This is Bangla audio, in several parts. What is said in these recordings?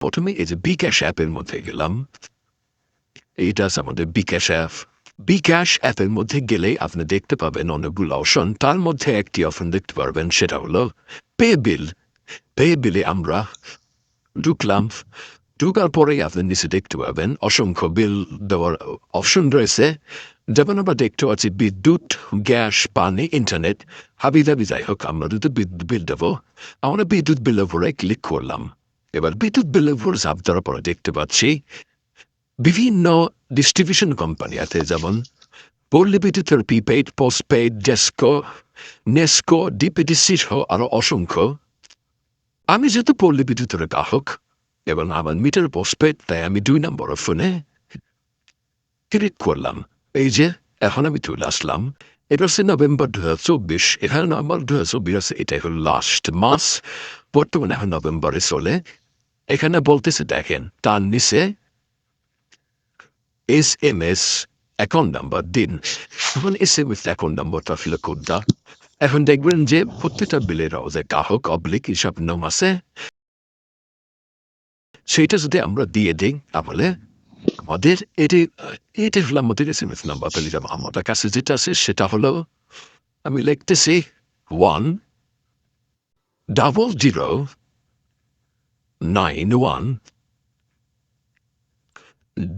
প্রথমে এই যে বিকাশ অ্যাপের মধ্যে গেলাম। আছে আমাদের বিকাশ অ্যাপ। বিকাশ অ্যাপের মধ্যে গেলে আপনি দেখতে পাবেন অনেকগুলো অপশন। তার মধ্যে একটি অপশন দেখতে পারবেন, সেটা হলো পে বিল। পে বিলে আমরা ঢুকলাম। ঢুকার পরে আপনি নিচে দেখতে পাবেন অসংখ্য বিল দেওয়ার অপশন রয়েছে। যেমন আমরা দেখতে পাচ্ছি, বিদ্যুৎ, গ্যাস, পানি, ইন্টারনেট। হাবি দাবি যাই হোক, আমরা যদি বিদ্যুৎ বিল দেবো, আমরা বিদ্যুৎ বিলের উপরে ক্লিক করলাম। এবার বিদ্যুৎ বিলের উপর চাপ দেওয়ার পরে দেখতে পাচ্ছি বিভিন্ন ডিস্ট্রিবিউশন কোম্পানি আছে, যেমন পল্লী বিদ্যুতের প্রিপেইড পোস্টপেইড ডেস্কো নেস্কো ডিপিডিসি সহ আরও অসংখ্য। আমি যেহেতু পল্লী বিদ্যুতের গ্রাহক এবং আমার মিটার পোস্টপেড তাই আমি দুই নম্বর ফোনে ক্লিক করলাম। এই যে, এখন আমি চলে আসলাম। এটা হচ্ছে নভেম্বর দু হাজার চব্বিশ, এখানে নভেম্বর দু হাজার চব্বিশ আছে এটাই হল লাস্ট মাস। বর্তমানে এখন নভেম্বরে চলে। এখানে বলতেছে, দেখেন, তার নিচে S M S account number দিন। এখন এস এম এস অ্যাকাউন্ট নাম্বারটা ফিল করদা এখন দেখবেন যে প্রত্যেকটা বিলের যে গ্রাহক অবলিক হিসাব নাম আছে। সেইটা যদি আমরা দিয়ে দিই, তাহলে আমাদের এটি এটি হলো আমাদের এস এম এস নাম্বার পেলে যাব আমাদের কাছে যেটা আছে, সেটা হলো, আমি লিখতেছি one double zero nine one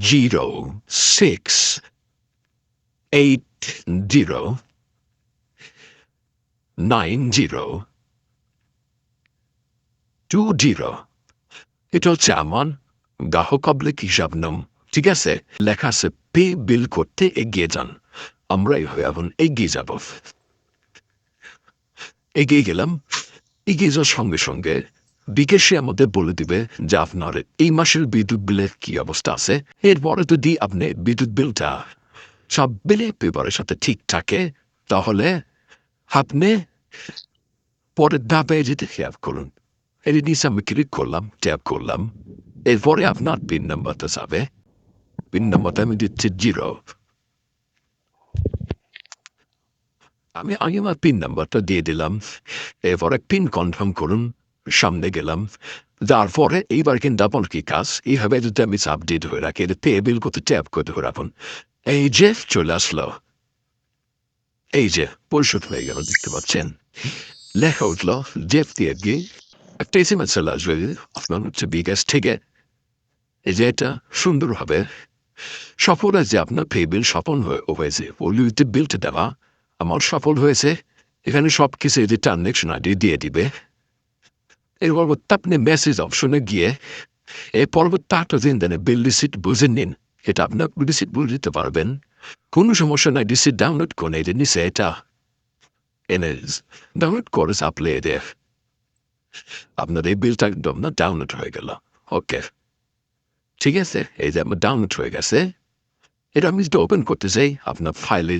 zero six eight zero nine zero two zero এটা হচ্ছে আমার গ্রাহক অবলিক হিসাব নাম ঠিক আছে লেখা আছে পে বিল করতে এগিয়ে যান আমরা এইভাবে এখন এগিয়ে যাব এগিয়ে গেলাম এগিয়ে যাওয়ার সঙ্গে সঙ্গে বিকেশে আমাদের বলে দিবে যে আপনার এই মাসের বিদ্যুৎ বিলের কি অবস্থা আছে? এরপরে যদি আপনি বিদ্যুৎ বিলটা সব বিলে পেপারের সাথে ঠিক থাকে, তাহলে আপনি পরের ধাপে যেতে খেয়াল করুন। এর নিচে আমি ক্লিক করলাম ট্যাপ করলাম। এরপরে আপনার পিন নাম্বারটা যাবে। পিন নাম্বারটা আমি দিচ্ছি জিরো আমি আগে আমার পিন নাম্বারটা দিয়ে দিলাম। এরপরে পিন কনফার্ম করুন। সামনে গেলাম। তারপরে এইবার কিন্তু আপনার কি কাজ এইভাবে যদি আমি আপডেট হয়ে রাখি, এটা পে বিল করতে ট্যাপ করতে হয়ে রাখুন। এই যে চলে আসলো। এই যে পরিশোধ হয়ে গেল, দেখতে পাচ্ছেন। লেখা উঠল জেফ দিয়ে গিয়ে একটা এসে মেসেজ আসবে। আপনার হচ্ছে বিকাশ থেকে। যে এটা সুন্দর হবে। সফল আছে আপনার পে বিল সফল হয়েছে। ওলিতে বিলটা দেওয়া। আমার সফল হয়েছে। এখানে সব কিছু এদের ট্রানজ্যাকশন আইডি দিয়ে দিবে। এর পরবর্তী আপনি মেসেজ অপশনে গিয়ে এই পরবর্তী আটটা দিন দেন বিল রিসিট বুঝে নিন। এটা আপনার রিসিট বুঝে দিতে পারবেন। কোনো সমস্যা নাই রিসিট ডাউনলোড করে এটা নিচে এটা এনে ডাউনলোড করে আপনি এদের আপনার এই বিলটা একদম না ডাউনলোড হয়ে গেল। ওকে ঠিক আছে? এই যে আমার ডাউনলোড হয়ে গেছে। এটা আমি যদি ওপেন করতে চাই। আপনার ফাইলে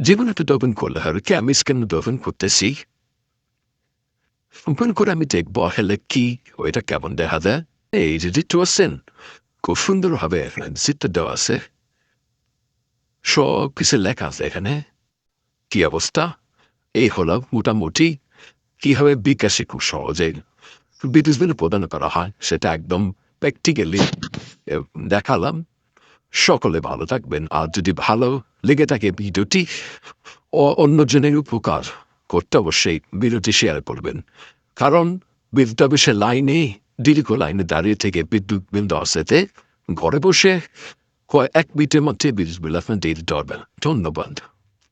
যে কোনো একটা ওপেন করলে কি আমি স্ক্যান ওপেন করতেছি। ওপেন করে আমি দেখব হেলে কি ওইটা কেমন দেখা যায় এই যে দিতে আছেন খুব সুন্দরভাবে সিটটা দেওয়া আছে সব কিছু লেখা আছে এখানে কি অবস্থা এই হলো মোটামুটি কীভাবে বিকাশে খুব সহজে বিদ্যুৎ প্রদান করা হয় সেটা একদম প্র্যাকটিক্যালি দেখালাম সকলে ভালো থাকবেন আর যদি ভালো লেগে থাকে ভিডিওটি অন্যজনের উপকার করতে অবশ্যই বিরতি শেয়ার করবেন। কারণ বিদ্যুৎ অফিসের লাইনে দীর্ঘ লাইনে দাঁড়িয়ে থেকে বিদ্যুৎ বিল দেওয়ার সাথে ঘরে বসে কয়েক মিনিটের মধ্যে বিদ্যুৎ বিল আপনার দিয়ে ধন্যবাদ।